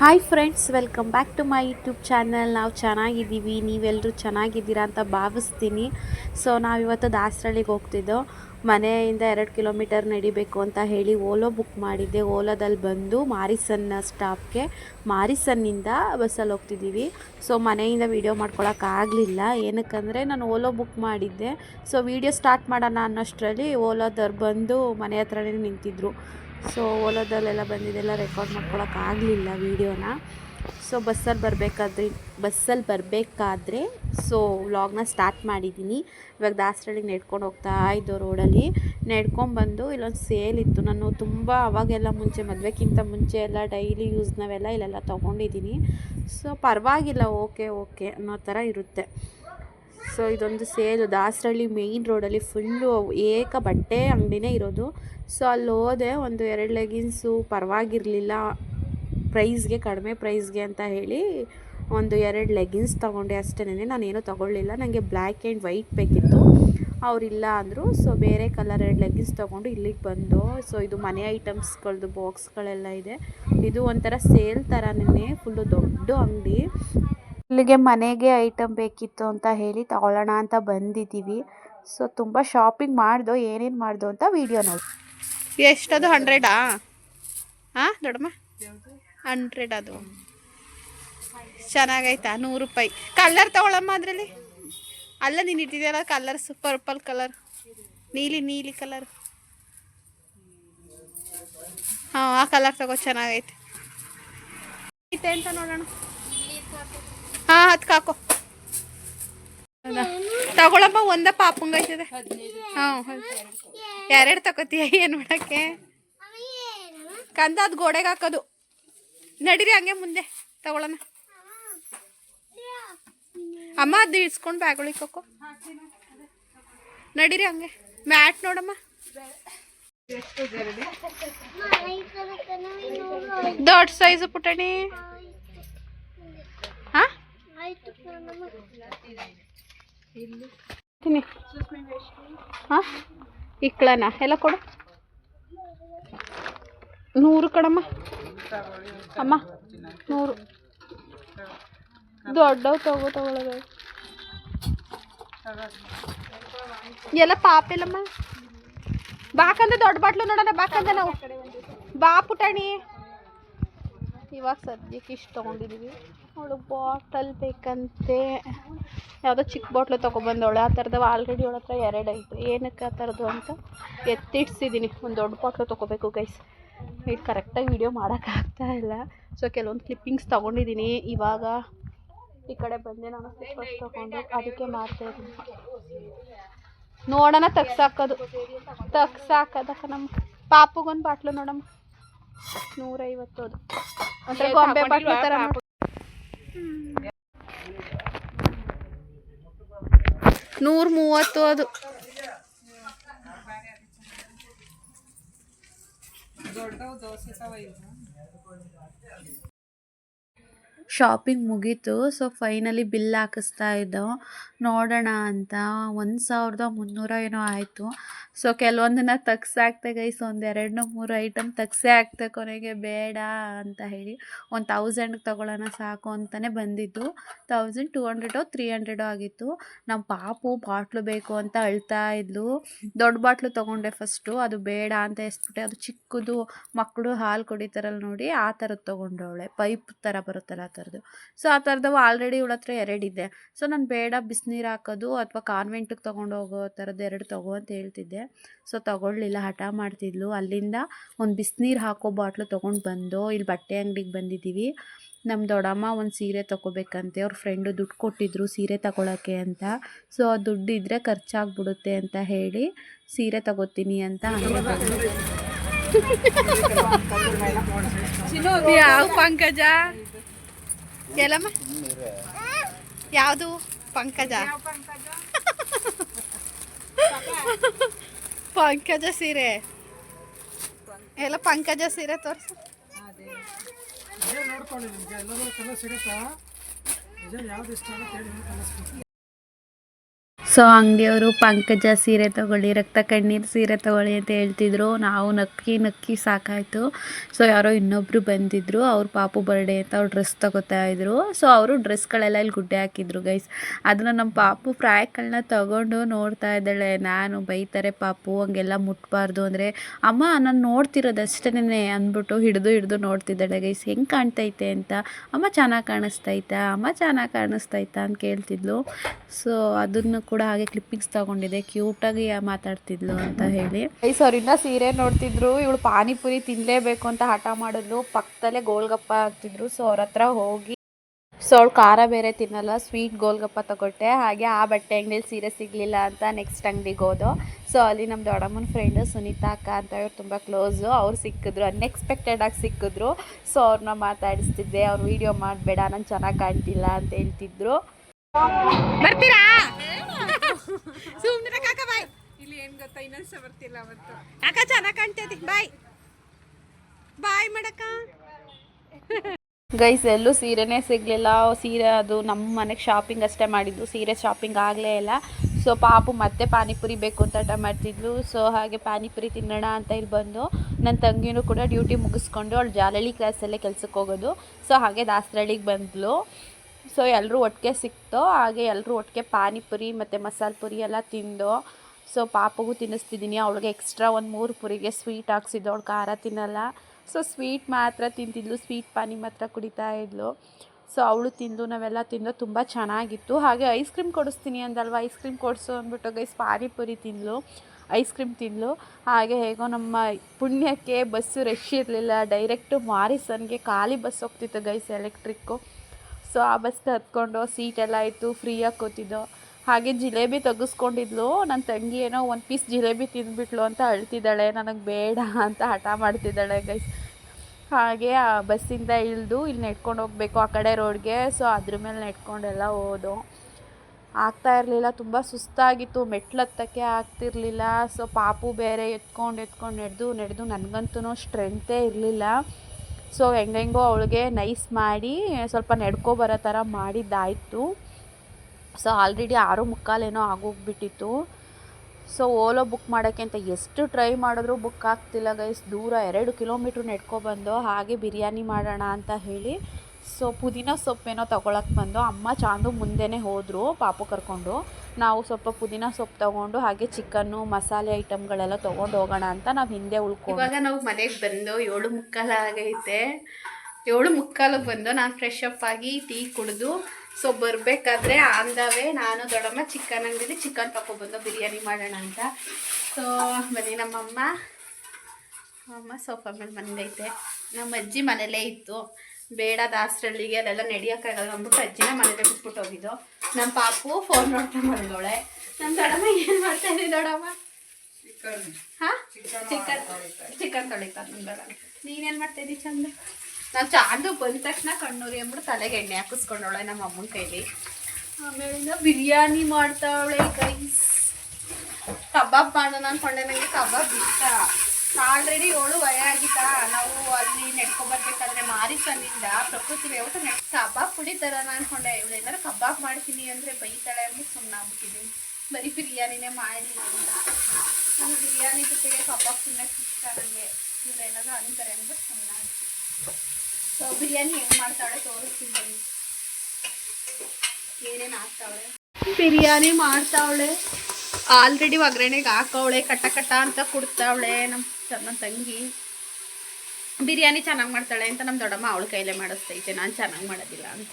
Hi friends welcome back to my YouTube channel ನಾವು ಚೆನ್ನಾಗಿದ್ದೀವಿ ನೀವೆಲ್ಲರೂ ಚೆನ್ನಾಗಿದ್ದೀರಾ ಅಂತ ಭಾವಿಸ್ತೀನಿ. ಸೊ ನಾವಿವತ್ತು ದಾಸರಳ್ಳಿಗೆ ಹೋಗ್ತಿದ್ದೋ. ಮನೆಯಿಂದ ಎರಡು ಕಿಲೋಮೀಟರ್ ನಡಿಬೇಕು ಅಂತ ಹೇಳಿ ಓಲೋ ಬುಕ್ ಮಾಡಿದ್ದೆ. ಓಲೋದಲ್ಲಿ ಬಂದು ಮಾರಿಸನ್ನ ಸ್ಟಾಪ್ಗೆ ಮಾರಿಸನ್ನಿಂದ ಬಸ್ಸಲ್ಲಿ ಹೋಗ್ತಿದ್ದೀವಿ. ಸೊ ಮನೆಯಿಂದ ವೀಡಿಯೋ ಮಾಡ್ಕೊಳಕ್ಕಾಗಲಿಲ್ಲ ಏನಕ್ಕಂದರೆ ನಾನು ಓಲೋ ಬುಕ್ ಮಾಡಿದ್ದೆ. ಸೊ ವೀಡಿಯೋ ಸ್ಟಾರ್ಟ್ ಮಾಡೋಣ ಅನ್ನೋಷ್ಟರಲ್ಲಿ ಓಲೋದವ್ರು ಬಂದು ಮನೆ ಹತ್ರನೇ ನಿಂತಿದ್ರು. ಸೊ ಓಲೋದಲ್ಲೆಲ್ಲ ಬಂದಿದ್ದೆಲ್ಲ ರೆಕಾರ್ಡ್ ಮಾಡ್ಕೊಳಕ್ಕಾಗಲಿಲ್ಲ ವೀಡಿಯೋನ ಸೊ ಬಸ್ಸಲ್ಲಿ ಬರಬೇಕಾದ್ರೆ ಬಸ್ಸಲ್ಲಿ ಬರಬೇಕಾದ್ರೆ ಸೊ ವ್ಲಾಗ್ನ ಸ್ಟಾರ್ಟ್ ಮಾಡಿದ್ದೀನಿ ಇವಾಗ ದಾಸರಳ್ಳಿಗೆ ನೆಡ್ಕೊಂಡು ಹೋಗ್ತಾ ಇದ್ದೋ ರೋಡಲ್ಲಿ ನಡ್ಕೊಂಬಂದು ಇಲ್ಲೊಂದು ಸೇಲ್ ಇತ್ತು. ನಾನು ತುಂಬ ಅವಾಗೆಲ್ಲ ಮುಂಚೆ, ಮದುವೆಕ್ಕಿಂತ ಮುಂಚೆ ಎಲ್ಲ ಡೈಲಿ ಯೂಸ್ ನಾವೆಲ್ಲ ಇಲ್ಲೆಲ್ಲ ತೊಗೊಂಡಿದ್ದೀನಿ ಸೊ ಪರವಾಗಿಲ್ಲ ಓಕೆ ಓಕೆ ಅನ್ನೋ ಥರ ಇರುತ್ತೆ. ಸೊ ಇದೊಂದು ಸೇಲು ದಾಸರಳ್ಳಿ ಮೇಯ್ನ್ ರೋಡಲ್ಲಿ ಫುಲ್ಲು ಏಕ ಬಟ್ಟೆ ಅಂಗಡಿನೇ ಇರೋದು. ಸೊ ಅಲ್ಲಿ ಹೋದೆ ಒಂದು ಎರಡು ಲೆಗಿನ್ಸು ಪರವಾಗಿರಲಿಲ್ಲ. ಪ್ರೈಸ್ಗೆ ಕಡಿಮೆ ಪ್ರೈಸ್ಗೆ ಅಂತ ಹೇಳಿ ಒಂದು ಎರಡು ಲೆಗಿನ್ಸ್ ತೊಗೊಂಡೆ ಅಷ್ಟೇ ನಾನೇನು ತೊಗೊಳ್ಳಿಲ್ಲ. ನನಗೆ ಬ್ಲ್ಯಾಕ್ ಆ್ಯಂಡ್ ವೈಟ್ ಬೇಕಿತ್ತು. ಅವರಿಲ್ಲ ಅಂದರು. ಸೊ ಬೇರೆ ಕಲರ್ ಎರಡು ಲೆಗಿನ್ಸ್ ತೊಗೊಂಡು ಇಲ್ಲಿಗೆ ಬಂದು. ಸೊ ಇದು ಮನೆ ಐಟಮ್ಸ್ಗಳದ್ದು ಬಾಕ್ಸ್ಗಳೆಲ್ಲ ಇದೆ. ಇದು ಒಂಥರ ಸೇಲ್ ಥರನೇ ಫುಲ್ಲು ದೊಡ್ಡ ಅಂಗಡಿ. ಇಲ್ಲಿಗೆ ಮನೆಗೆ ಐಟಮ್ ಬೇಕಿತ್ತು ಅಂತ ಹೇಳಿ ತಗೊಳ್ಳೋಣ ಅಂತ ಬಂದಿದ್ದೀವಿ. ಸೊ ತುಂಬ ಶಾಪಿಂಗ್ ಮಾಡ್ದೋ, ಏನೇನು ಮಾಡ್ದೋ ಅಂತ ವಿಡಿಯೋ ನೋಡಿ ಎಷ್ಟದು? ಹಂಡ್ರೆಡಾ ಹಾಂ ದೊಡ್ಡಮ್ಮ? ಹಂಡ್ರೆಡ್ ಅದು. ಚೆನ್ನಾಗೈತಾ? ನೂರು ರೂಪಾಯಿ. ಕಲರ್ ತಗೊಳಮ್ಮ ಅದರಲ್ಲಿ. ಅಲ್ಲ, ನೀನು ಇಟ್ಟಿದ್ಯಲ್ಲ ಕಲರ್ಸ್ ಪರ್ಪಲ್ ಕಲರ್ ನೀಲಿ ನೀಲಿ ಕಲರ್ ಹಾಂ, ಆ ಕಲರ್ ತಗೋ, ಚೆನ್ನಾಗೈತೆ. ಐತೆ ಅಂತ ನೋಡೋಣ. ಹಾಂ ಹತ್ಕ ಹಾಕೋ. ತಗೊಳಪ್ಪ, ಒಂದ ಪಾಪಂಗ ಆಯ್ತದೆ ಹಾಂ ಎರಡು ತಗೋತೀಯ, ಏನು ಮಾಡಕ್ಕೆ? ಕಂದ ಅದು ಗೋಡೆಗೆ ಹಾಕೋದು. ನಡೀರಿ ಹಂಗೆ ಮುಂದೆ ತಗೊಳ್ಳೋಣ ಅಮ್ಮ, ಅದು ಇಳಿಸ್ಕೊಂಡು ಬ್ಯಾಗ್ ಉಳಿಕೋಕೋ ನಡೀರಿ ಹಂಗೆ. ಮ್ಯಾಟ್ ನೋಡಮ್ಮ. ದೊಡ್ಡ ಸೈಜು ಪುಟಣಿ. ತಿನ್ನಿ. ಹಾಂ ಇಕ್ಳನ. ಎಲ್ಲ ಕೊಡು. ನೂರು ಕಡಮ್ಮ. ಅಮ್ಮ, ನೂರು. ದೊಡ್ಡವು ತಗೋ ತಗೊಳ್ಳೋದು ಎಲ್ಲ ಪಾಪಿಲ್ಲಮ್ಮ ಬಾಕಂದ್ರೆ ದೊಡ್ಡ ಬಾಟ್ಲು ನೋಡೋಣ, ಬಾಕಂದ್ರೆ ನಾವು. ಬಾ ಪುಟಾಣಿ. ಇವಾಗ ಸದ್ಯಕ್ಕೆ ಇಷ್ಟು ತೊಗೊಂಡಿದ್ದೀವಿ ಅವಳು ಬಾಟಲ್ ಬೇಕಂತೆ. ಯಾವುದೋ ಚಿಕ್ಕ ಬಾಟ್ಲು ತೊಗೊಬಂದವಳೆ. ಆ ಥರದವ ಆಲ್ರೆಡಿ ಅವಳ ಹತ್ರ ಎರಡು ಐತೆ. ಏನಕ್ಕೆ ಆ ಥರದ್ದು ಅಂತ ಎತ್ತಿಡ್ಸಿದ್ದೀನಿ ಒಂದು ದೊಡ್ಡ ಬಾಟ್ಲು ತೊಗೋಬೇಕು ಗೈಸ್ ಇದು ಕರೆಕ್ಟಾಗಿ ವೀಡಿಯೋ ಮಾಡೋಕ್ಕಾಗ್ತಾ ಇಲ್ಲ. ಸೊ ಕೆಲವೊಂದು ಕ್ಲಿಪ್ಪಿಂಗ್ಸ್ ತೊಗೊಂಡಿದ್ದೀನಿ ಇವಾಗ ಈ ಕಡೆ ಬಂದೆ ನಾನು ಸ್ಲಿಪ್ಪರ್ಸ್ ತೊಗೊಂಡು. ಅದಕ್ಕೆ ಮಾಡ್ತಾ ಇದ್ದೀನಿ. ನೋಡೋಣ, ತಗ್ಸಾಕೋದು. ತಗ್ಸಾಕದಕ್ಕ ನಮ್ಮ ಪಾಪುಗೊಂದು ಬಾಟ್ಲು ನೋಡಮ್ಮ. ನೂರೈವತ್ತು ಅದು ಒಂಥರ ಗೊಂಬೆ ಬಾಟ್ಲು ಥರ ನೋಡಿ. ನೂರ ಮೂವತ್ತು ಅದು ಶಾಪಿಂಗ್ ಮುಗೀತು ಸೊ ಫೈನಲಿ ಬಿಲ್ ಹಾಕಿಸ್ತಾ ಇದ್ದೋ. ನೋಡೋಣ ಅಂತ. ಒಂದು ಸಾವಿರದ ಮುನ್ನೂರ ಏನೋ ಆಯಿತು. ಸೊ ಕೆಲವೊಂದನ್ನು ತಗ್ಸಾಕ್ತೆ ಗೈಸ್ ಒಂದು ಎರಡು ಮೂರು ಐಟಮ್ ತಗ್ಸೇ ಹಾಕ್ತೆ ಕೊನೆಗೆ, ಬೇಡ ಅಂತ ಹೇಳಿ ಒಂದು ತೌಸಂಡ್ಗೆ ತೊಗೊಳ್ಳೋಣ ಸಾಕು ಅಂತಲೇ ಬಂದಿದ್ದು. ತೌಸಂಡ್ ಟೂ ಹಂಡ್ರೆಡೋ ತ್ರೀ ಹಂಡ್ರೆಡೋ ಆಗಿತ್ತು. ನಮ್ಮ ಪಾಪು ಬಾಟ್ಲು ಬೇಕು ಅಂತ ಅಳ್ತಾ ಇದ್ಲು. ದೊಡ್ಡ ಬಾಟ್ಲು ತೊಗೊಂಡೆ ಫಸ್ಟು ಅದು ಬೇಡ ಅಂತ ಎಸ್ಬಿಟ್ಟೆ. ಅದು ಚಿಕ್ಕದು ಮಕ್ಕಳು ಹಾಲು ಕುಡಿತಾರಲ್ಲ ನೋಡಿ, ಆ ಥರದ್ದು ತೊಗೊಂಡವಳೆ. ಪೈಪ್ ಥರ ಬರುತ್ತಲ್ಲ ಆ ಥರದ್ದು ಸೊ ಆ ಥರದವು ಆಲ್ರೆಡಿ ಇವಳ ಹತ್ರ ಎರಡಿದೆ ಸೊ ನಾನು ಬೇಡ ಬಿಸಿನೀರು ಹಾಕೋದು ಅಥವಾ ಕಾನ್ವೆಂಟಿಗೆ ತೊಗೊಂಡು ಹೋಗೋ ಥರದ್ದು ಎರಡು ತಗೋ ಅಂತ ಹೇಳ್ತಿದ್ದೆ. ಸೊ ತಗೊಳ್ಳಿಲ್ಲ ಹಠ ಮಾಡ್ತಿದ್ಲು. ಅಲ್ಲಿಂದ ಒಂದು ಬಿಸಿನೀರು ಹಾಕೋ ಬಾಟ್ಲು ತೊಗೊಂಡು ಬಂದು ಇಲ್ಲಿ ಬಟ್ಟೆ ಅಂಗಡಿಗೆ ಬಂದಿದ್ದೀವಿ ನಮ್ಮ ದೊಡ್ಡಮ್ಮ ಒಂದು ಸೀರೆ ತೊಗೋಬೇಕಂತೆ ಅವ್ರ ಫ್ರೆಂಡು ದುಡ್ಡು ಕೊಟ್ಟಿದ್ರು ಸೀರೆ ತಗೊಳಕ್ಕೆ ಅಂತ. ಸೊ ಆ ದುಡ್ಡು ಇದ್ದರೆ ಖರ್ಚಾಗ್ಬಿಡುತ್ತೆ ಅಂತ ಹೇಳಿ ಸೀರೆ ತಗೋತೀನಿ ಅಂತ. ಯಾವ ಪಂಕಜ? ಎಲ್ಲಮ್ಮ? ಯಾವುದು? ಪಂಕಜ? ಪಂಕಜ ಸೀರೆ. ಎಲ್ಲ ಪಂಕಜ ಸೀರೆ ತೋರಿಸು. ನೋಡ್ಕೊಳ್ಳಿ ನಿಮಗೆ. ಎಲ್ಲರೂ ಕಲರ್ ಸಿಗುತ್ತಾ ನಿಜ ಯಾವ್ದು ಇಷ್ಟ ಆಗುತ್ತೆ ಹೇಳಿ ಹಂಗೆ ಅವರು ಪಂಕಜ ಸೀರೆ ತಗೊಳ್ಳಿ, ರಕ್ತ ಕಣ್ಣೀರು ಸೀರೆ ತಗೊಳ್ಳಿ ಅಂತ ಹೇಳ್ತಿದ್ರು. ನಾವು ನಕ್ಕಿ ನಕ್ಕಿ ಸಾಕಾಯಿತು. ಸೊ ಯಾರೋ ಇನ್ನೊಬ್ಬರು ಬಂದಿದ್ರು, ಅವ್ರ ಪಾಪು ಬರ್ಡೇ ಅಂತ ಅವ್ರು ಡ್ರೆಸ್ ತಗೋತಾ ಇದ್ರು. ಸೊ ಅವರು ಡ್ರೆಸ್ಗಳೆಲ್ಲ ಇಲ್ಲಿ ಗುಡ್ಡೆ ಹಾಕಿದ್ರು ಗೈಸ್ ಅದನ್ನು ನಮ್ಮ ಪಾಪು ಫ್ರಾಯ್ಗಳನ್ನ ತಗೊಂಡು ನೋಡ್ತಾ ಇದ್ದಾಳೆ. ನಾನು ಬೈತಾರೆ ಪಾಪು, ಹಂಗೆಲ್ಲ ಮುಟ್ಬಾರ್ದು ಅಂದರೆ, ಅಮ್ಮ, ನಾನು ನೋಡ್ತಿರೋದಷ್ಟೇ ಅಂದ್ಬಿಟ್ಟು ಹಿಡಿದು ಹಿಡಿದು ನೋಡ್ತಿದ್ದಾಳೆ ಗೈಸ್ ಹೆಂಗೆ ಕಾಣ್ತೈತೆ ಅಂತ, ಅಮ್ಮ, ಚೆನ್ನಾಗಿ ಕಾಣಿಸ್ತೈತಾ? ಅಮ್ಮ, ಚೆನ್ನಾಗಿ ಕಾಣಿಸ್ತೈತಾ? ಅಂತ ಕೇಳ್ತಿದ್ಲು. ಸೊ ಅದನ್ನು ಹಾಗೆ ಕ್ಲಿಪ್ಪಿಂಗ್ಸ್ ತಗೊಂಡಿದ್ದೆ. ಕ್ಯೂಟಾಗಿ ಮಾತಾಡ್ತಿದ್ಲು ಅಂತ ಹೇಳಿ. ಗೈಸ್ ಅವ್ರಿಂದ ಸೀರೆ ನೋಡ್ತಿದ್ರು. ಇವಳು ಪಾನಿಪುರಿ ತಿನ್ನಲೇಬೇಕು ಅಂತ ಹಠ ಮಾಡಿದ್ಲು. ಪಕ್ಕದಲ್ಲೇ ಗೋಲ್ಗಪ್ಪ ಹಾಕ್ತಿದ್ರು. ಸೊ ಅವ್ರ ಹತ್ರ ಹೋಗಿ. ಸೊ ಅವಳು ಖಾರ ಬೇರೆ ತಿನ್ನಲ್ಲ. ಸ್ವೀಟ್ ಗೋಲ್ಗಪ್ಪ ತಗೊಟ್ಟೆ. ಹಾಗೆ ಆ ಬಟ್ಟೆ ಅಂಗಡಿಯಲ್ಲಿ ಸೀರೆ ಸಿಗಲಿಲ್ಲ ಅಂತ ನೆಕ್ಸ್ಟ್ ಅಂಗಡಿಗೆ ಹೋದೋ. ಸೊ ಅಲ್ಲಿ ನಮ್ಮ ದೊಡ್ಡಮ್ಮನ ಫ್ರೆಂಡು ಸುನೀತಾ ಅಕ್ಕ ಅಂತ ಇವ್ರು ತುಂಬ ಕ್ಲೋಸು ಅವ್ರು ಸಿಕ್ಕಿದ್ರು. ಅನ್ಎಕ್ಸ್ಪೆಕ್ಟೆಡಾಗಿ ಸಿಕ್ಕಿದ್ರು. ಸೊ ಅವ್ರನ್ನ ಮಾತಾಡಿಸ್ತಿದ್ದೆ. ಅವ್ರು ವೀಡಿಯೋ ಮಾಡಬೇಡ. ನಾನು ಚೆನ್ನಾಗಿ ಕಾಣ್ತಿಲ್ಲ ಅಂತ ಹೇಳ್ತಿದ್ರು. ಬರ್ತೀರಾ? ಸುಮ್ಮನೆ ಕಾಕ ಬಾಯ್ ಇಲ್ಲಿ ಏನ್ ಗೊತ್ತಾ ಇನ್ನೊಂದ್ಸ ಬರ್ತಿಲ್ಲ ಅವತ್ತು. ಕಾಕ ಚೆನ್ನಾಗ್ ಕಾಣ್ತೈತಿ ಬಾಯ್ ಬಾಯ್ ಮಾಡಕ್ಕ. ಗೈಸ್ ಎಲ್ಲೂ ಸೀರೆನೇ ಸಿಗಲಿಲ್ಲ. ಸೀರೆ ಅದು ನಮ್ಮ ಮನೆಗೆ ಶಾಪಿಂಗ್ ಅಷ್ಟೇ ಮಾಡಿದ್ದು ಸೀರೆ ಶಾಪಿಂಗ್ ಆಗಲೇ ಇಲ್ಲ. ಸೊ ಪಾಪು ಮತ್ತೆ ಪಾನಿಪುರಿ ಬೇಕು ಅಂತ ಹಠ ಮಾಡ್ತಿದ್ಲು. ಸೊ ಹಾಗೆ ಪಾನಿಪುರಿ ತಿನ್ನೋಣ ಅಂತ ಇಲ್ಲಿ ಬಂದು ನನ್ನ ತಂಗಿನೂ ಕೂಡ ಡ್ಯೂಟಿ ಮುಗಿಸ್ಕೊಂಡು ಅವಳು ಜಾಲಹಳ್ಳಿ ಕ್ಲಾಸಲ್ಲೇ ಕೆಲ್ಸಕ್ಕೆ ಹೋಗೋದು. ಸೊ ಹಾಗೆ ದಾಸರಳ್ಳಿಗೆ ಬಂದ್ಲು. ಸೊ ಎಲ್ಲರೂ ಒಟ್ಟಿಗೆ ಸಿಕ್ತೋ. ಹಾಗೆ ಎಲ್ಲರೂ ಒಟ್ಟಿಗೆ ಪಾನಿಪುರಿ ಮತ್ತು ಮಸಾಲೆ ಪುರಿ ಎಲ್ಲ ತಿಂದೋ, ಸೊ ಪಾಪಗೂ ತಿನ್ನಿಸ್ತಿದ್ದೀನಿ ಅವಳಿಗೆ ಎಕ್ಸ್ಟ್ರಾ ಒಂದು ಮೂರು ಪುರಿಗೆ ಸ್ವೀಟ್ ಹಾಕ್ಸಿದ್ದು. ಅವಳು ಖಾರ ತಿನ್ನಲ್ಲ. ಸೊ ಸ್ವೀಟ್ ಮಾತ್ರ ತಿಂತಿದ್ಲು. ಸ್ವೀಟ್ ಪಾನಿ ಮಾತ್ರ ಕುಡಿತಾ ಇದ್ಲು. ಸೊ ಅವಳು ತಿಂದು, ನಾವೆಲ್ಲ ತಿಂದು ತುಂಬ ಚೆನ್ನಾಗಿತ್ತು. ಹಾಗೆ ಐಸ್ ಕ್ರೀಮ್ ಕೊಡಿಸ್ತೀನಿ ಅಂದಲ್ವ? ಐಸ್ ಕ್ರೀಮ್ ಕೊಡಿಸು ಅಂದ್ಬಿಟ್ಟು ಗೈಸ್ ಪಾನಿಪುರಿ ತಿಂದಳು ಐಸ್ ಕ್ರೀಮ್ ತಿಂದಳು ಹಾಗೆ ಹೇಗೋ ನಮ್ಮ ಪುಣ್ಯಕ್ಕೆ ಬಸ್ಸು ರಶ್ ಇರಲಿಲ್ಲ. ಡೈರೆಕ್ಟು ಮಾರಿಸನ್ಗೆ ಖಾಲಿ ಬಸ್ ಹೋಗ್ತಿತ್ತು ಗೈಸ್ ಎಲೆಕ್ಟ್ರಿಕ್ಕು ಸೊ ಆ ಬಸ್ಗೆ ಹತ್ಕೊಂಡು ಸೀಟೆಲ್ಲ ಇತ್ತು ಫ್ರೀಯಾಗಿ ಕೂತಿದ್ದೋ. ಹಾಗೆ ಜಿಲೇಬಿ ತೆಗೆಸ್ಕೊಂಡಿದ್ಲು. ನನ್ನ ತಂಗಿ ಏನೋ ಒಂದು ಪೀಸ್ ಜಿಲೇಬಿ ತಿಂದ್ಬಿಟ್ಲು ಅಂತ ಅಳ್ತಿದ್ದಾಳೆ. ನನಗೆ ಬೇಡ ಅಂತ ಹಠ ಮಾಡ್ತಿದ್ದಾಳೆ ಗೈಸ್ ಹಾಗೆ ಆ ಬಸ್ಸಿಂದ ಇಳಿದು ಇಲ್ಲಿ ನೆಡ್ಕೊಂಡು ಹೋಗಬೇಕು ಆ ಕಡೆ ರೋಡ್ಗೆ. ಸೊ ಅದ್ರ ಮೇಲೆ ನೆಡ್ಕೊಂಡೆಲ್ಲ ಹೋದು. ಆಗ್ತಾ ಇರಲಿಲ್ಲ, ತುಂಬ ಸುಸ್ತಾಗಿತ್ತು. ಮೆಟ್ಲು ಹತ್ತಕ್ಕೆ ಆಗ್ತಿರ್ಲಿಲ್ಲ. ಸೊ ಪಾಪು ಬೇರೆ ಎತ್ಕೊಂಡು ಎತ್ಕೊಂಡು ನಡೆದು ನಡೆದು ನನಗಂತೂ ಸ್ಟ್ರೆಂತೇ ಇರಲಿಲ್ಲ. ಸೊ ಹೆಂಗೆಂಗೋ ಅವಳಿಗೆ ನೈಸ್ ಮಾಡಿ ಸ್ವಲ್ಪ ನಡ್ಕೊ ಬರೋ ಥರ ಮಾಡಿದ್ದಾಯಿತು. ಸೊ ಆಲ್ರೆಡಿ ಆರು ಮುಕ್ಕಾಲೇನೋ ಆಗೋಗ್ಬಿಟ್ಟಿತ್ತು. ಸೊ ಓಲೋ ಬುಕ್ ಮಾಡೋಕ್ಕೆ ಅಂತ ಎಷ್ಟು ಟ್ರೈ ಮಾಡಿದ್ರು ಬುಕ್ ಆಗ್ತಿಲ್ಲ ಗೈಸ್. ದೂರ ಎರಡು ಕಿಲೋಮೀಟ್ರ್ ನೆಡ್ಕೊಬಂದು ಹಾಗೆ ಬಿರಿಯಾನಿ ಮಾಡೋಣ ಅಂತ ಹೇಳಿ. ಸೊ ಪುದೀನ ಸೊಪ್ಪೇನೋ ತೊಗೊಳಕ್ಕೆ ಬಂದು ಅಮ್ಮ ಚಾಂದು ಮುಂದೆನೇ ಹೋದರು ಪಾಪು ಕರ್ಕೊಂಡು. ನಾವು ಸ್ವಲ್ಪ ಪುದೀನ ಸೊಪ್ಪು ತಗೊಂಡು ಹಾಗೆ ಚಿಕನ್ನು, ಮಸಾಲೆ ಐಟಮ್ಗಳೆಲ್ಲ ತೊಗೊಂಡು ಹೋಗೋಣ ಅಂತ ನಾವು ಹಿಂದೆ ಉಳ್ಕೊ ಇವಾಗ ನಾವು ಮನೆಗೆ ಬಂದು ಏಳು ಮುಕ್ಕಾಲು ಆಗೈತೆ. ಏಳು ಮುಕ್ಕಾಲಿಗೆ ಬಂದು ನಾನು ಫ್ರೆಶ್ ಅಪ್ ಆಗಿ ಟೀ ಕುಡಿದು ಸೊ ಬರಬೇಕಾದ್ರೆ ಆಂದವೇ ನಾನು ದೊಡ್ಡಮ್ಮ ಚಿಕನ್ ಅಂಗಡಿಲಿ ಚಿಕನ್ ತಗೊಬಂದು ಬಿರಿಯಾನಿ ಮಾಡೋಣ ಅಂತ. ಸೊ ಬನ್ನಿ ನಮ್ಮಮ್ಮ. ಅಮ್ಮ ಸೋಫಾ ಮೇಲೆ ಬಂದೈತೆ. ನಮ್ಮ ಅಜ್ಜಿ ಮನೇಲೇ ಇತ್ತು. ಬೇಡ ದಾಸರಳ್ಳಿಗೆ ಅಲ್ಲೆಲ್ಲ ನಡಿಯೋಕ್ಕಾಗಲ್ಲ ಅಂದ್ಬಿಟ್ಟು ಅಜ್ಜಿನ ಮನೆಗೆ ಬಿಟ್ಬಿಟ್ಟು ಹೋಗಿದ್ದು. ನಮ್ಮ ಪಾಪು ಫೋನ್ ನೋಡ್ತಾ ಬಂದೋಳೆ ನಮ್ಮ ದಡಮ್ಮ ಏನು ಮಾಡ್ತಾ ಇದ್ದೀವಿ ದೊಡಮ್ಮ ಹಾಂ? ಚಿಕನ್ ಚಿಕನ್ ತೊಳಿತಾರೆ ನಮ್ಮ ದಡ ನೀನೇನು ಮಾಡ್ತಾ ಇದ್ದೀವಿ ಚಂದ? ನಾವು ಚಾಂದು ಬಂದ ತಕ್ಷಣ ಕಣ್ಣೂರಿ ಅಂದ್ಬಿಟ್ಟು ತಲೆಗೆ ಎಣ್ಣೆ ಹಾಕಿಸ್ಕೊಂಡೋಳೆ ನಮ್ಮ ಅಮ್ಮನ ಕೈಲಿ. ಆಮೇಲಿಂದ ಬಿರಿಯಾನಿ ಮಾಡ್ತಾವಳೆ ಕೈ ಕಬಾಬ್ ಮಾಡೋಣ ಅಂದ್ಕೊಂಡೆ ನನಗೆ ಕಬಾಬ್ ಇಷ್ಟ. ಆಲ್ರೆಡಿ ಏಳು ವಯ ಆಗಿತ್ತಾ ನಾವು ಅಲ್ಲಿ ನೆಡ್ಕೊಬರ್ಬೇಕಾದ್ರೆ ಮಾರಿಸನ್ನಿಂದ ಪ್ರಕೃತಿ ಯಾವತ್ತು ನೆಟ್ ಕಬಾಬ್ ಪುಡಿ ಅನ್ಕೊಂಡೆ. ಇವಳು ಏನಾರು ಕಬಾಬ್ ಮಾಡ್ತೀನಿ ಅಂದರೆ ಬೈತಾಳೆ ಅಂದ್ರೆ ಸುಮ್ಮನೆ ಆಗ್ಬಿಟ್ಟಿದ್ದೀನಿ. ಬರೀ ಬಿರಿಯಾನಿನೇ ಮಾಡಿ. ನಾನು ಬಿರಿಯಾನಿ ಜೊತೆಗೆ ಕಬಾಬ್ ತಿನ್ನೋಕ್ಕೆ ಇಷ್ಟ ನನಗೆ ಇವ್ರು ಏನಾದರೂ ಅಂತಾರೆ ಅಂದ್ರೆ ಸುಮ್ಮನೆ ಸೊ ಬಿರಿಯಾನಿ ಹೆಂಗೆ ಮಾಡ್ತಾಳೆ ತೋರಿಸ್ತೀನಿ ಏನೇನು ಹಾಕ್ತಾವಳೆ ಬಿರಿಯಾನಿ ಮಾಡ್ತಾವಳೆ. ಆಲ್ರೆಡಿ ಒಗ್ಗರಣೆಗೆ ಹಾಕವಳೆ ಕಟ್ಟ ಕಟ್ಟ ಅಂತ ಕುಡ್ತಾವಳೆ ನಮ್ಮ ನನ್ನ ತಂಗಿ ಬಿರಿಯಾನಿ ಚೆನ್ನಾಗಿ ಮಾಡ್ತಾಳೆ ಅಂತ ನಮ್ಮ ದೊಡ್ಡಮ್ಮ ಅವಳ ಕೈಲೇ ಮಾಡಿಸ್ತೈತೆ. ನಾನು ಚೆನ್ನಾಗಿ ಮಾಡೋದಿಲ್ಲ ಅಂತ.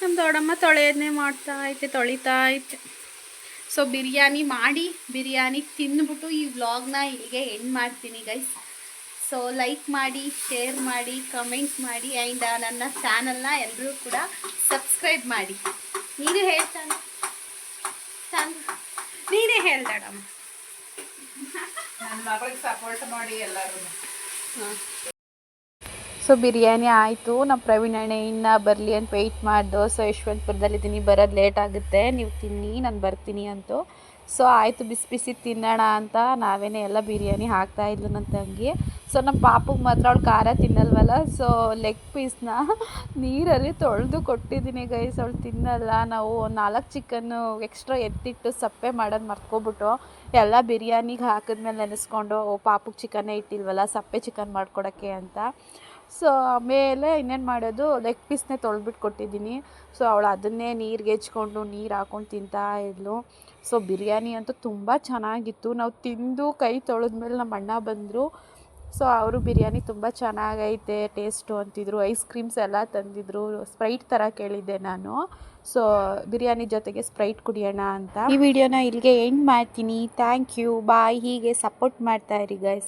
ನಮ್ಮ ದೊಡ್ಡಮ್ಮ ತೊಳೆಯೋದನ್ನೇ ಮಾಡ್ತಾ ಐತೆ ತೊಳಿತಾ ಐತೆ ಸೊ ಬಿರಿಯಾನಿ ಮಾಡಿ, ಬಿರಿಯಾನಿ ತಿಂದ್ಬಿಟ್ಟು ಈ ವ್ಲಾಗ್ನ ಇಲ್ಲಿಗೆ ಎಂಡ್ ಮಾಡ್ತೀನಿ ಗೈಸ್ ಸೊ ಲೈಕ್ ಮಾಡಿ ಶೇರ್ ಮಾಡಿ ಕಮೆಂಟ್ ಮಾಡಿ ಆ್ಯಂಡ್ ನನ್ನ ಚಾನಲ್ನ ಎಲ್ಲರೂ ಕೂಡ ಸಬ್ಸ್ಕ್ರೈಬ್ ಮಾಡಿ. ನೀನು ಹೇಳ್ತಾನೆ ನೀನೇ ಹೇಳ್ದಾಡಮ್ಮ ಸೊ ಬಿರಿಯಾನಿ ಆಯಿತು. ನಮ್ಮ ಪ್ರವೀಣ್ ಅಣ್ಣ ಇನ್ನ ಬರಲಿ ಅಂತ ವೆಯ್ಟ್ ಮಾಡ್ದು. ಸೊ ಯಶವಂತಪುರದಲ್ಲಿದ್ದೀನಿ. ಬರೋದು ಲೇಟ್ ಆಗುತ್ತೆ. ನೀವು ತಿನ್ನಿ, ನಾನು ಬರ್ತೀನಿ ಅಂತು. ಸೊ ಆಯಿತು, ಬಿಸಿ ಬಿಸಿ ತಿನ್ನೋಣ ಅಂತ ನಾವೇನೇ ಎಲ್ಲ ಬಿರಿಯಾನಿ ಹಾಕ್ತಾ ಇದ್ಲು ನನ್ನ ತಂಗಿ ಸೊ ನಮ್ಮ ಪಾಪಗೆ ಮಾತ್ರ ಅವಳು ಖಾರ ತಿನ್ನಲ್ವಲ್ಲ, ಸೊ ಲೆಗ್ ಪೀಸ್ನ ನೀರಲ್ಲಿ ತೊಳೆದು ಕೊಟ್ಟಿದ್ದೀನಿ ಗೈಸ್ ಅವಳು ತಿನ್ನಲ್ಲ. ನಾವು ನಾಲ್ಕು ಚಿಕನ್ನು ಎಕ್ಸ್ಟ್ರಾ ಎತ್ತಿಟ್ಟು ಸಪ್ಪೆ ಮಾಡೋದು ಮರ್ತ್ಕೊಬಿಟ್ಟು ಎಲ್ಲ ಬಿರಿಯಾನಿಗೆ ಹಾಕಿದ್ಮೇಲೆ ನೆನೆಸ್ಕೊಂಡು ಪಾಪಗೆ ಚಿಕನ್ನೇ ಇಟ್ಟಿಲ್ವಲ್ಲ, ಸಪ್ಪೆ ಚಿಕನ್ ಮಾಡ್ಕೊಡೋಕ್ಕೆ ಅಂತ. ಸೊ ಆಮೇಲೆ ಇನ್ನೇನು ಮಾಡೋದು ಲೆಗ್ ಪೀಸ್ನೇ ತೊಳೆದ್ಬಿಟ್ಟು ಕೊಟ್ಟಿದ್ದೀನಿ. ಸೊ ಅವಳು ಅದನ್ನೇ ನೀರಿಗೆ ಹೆಚ್ಕೊಂಡು ನೀರು ಹಾಕೊಂಡು ತಿಂತಾ ಇದ್ಲು. ಸೊ ಬಿರಿಯಾನಿ ಅಂತೂ ತುಂಬ ಚೆನ್ನಾಗಿತ್ತು. ನಾವು ತಿಂದು ಕೈ ತೊಳೆದ್ಮೇಲೆ ನಮ್ಮ ಅಣ್ಣ ಬಂದರು. ಸೊ ಅವರು ಬಿರಿಯಾನಿ ತುಂಬ ಚೆನ್ನಾಗೈತೆ, ಟೇಸ್ಟು ಅಂತಿದ್ರು. ಐಸ್ ಕ್ರೀಮ್ಸ್ ಎಲ್ಲ ತಂದಿದ್ರು. ಸ್ಪ್ರೈಟ್ ಥರ ಕೇಳಿದ್ದೆ ನಾನು. ಸೊ ಬಿರಿಯಾನಿ ಜೊತೆಗೆ ಸ್ಪ್ರೈಟ್ ಕುಡಿಯೋಣ ಅಂತ. ಈ ವಿಡಿಯೋನ ಇಲ್ಲಿಗೆ ಎಂಡ್ ಮಾಡ್ತೀನಿ. ಥ್ಯಾಂಕ್ ಯು ಬಾಯ್ ಹೀಗೆ ಸಪೋರ್ಟ್ ಮಾಡ್ತಾ ಇರಿ ಗೈಸ್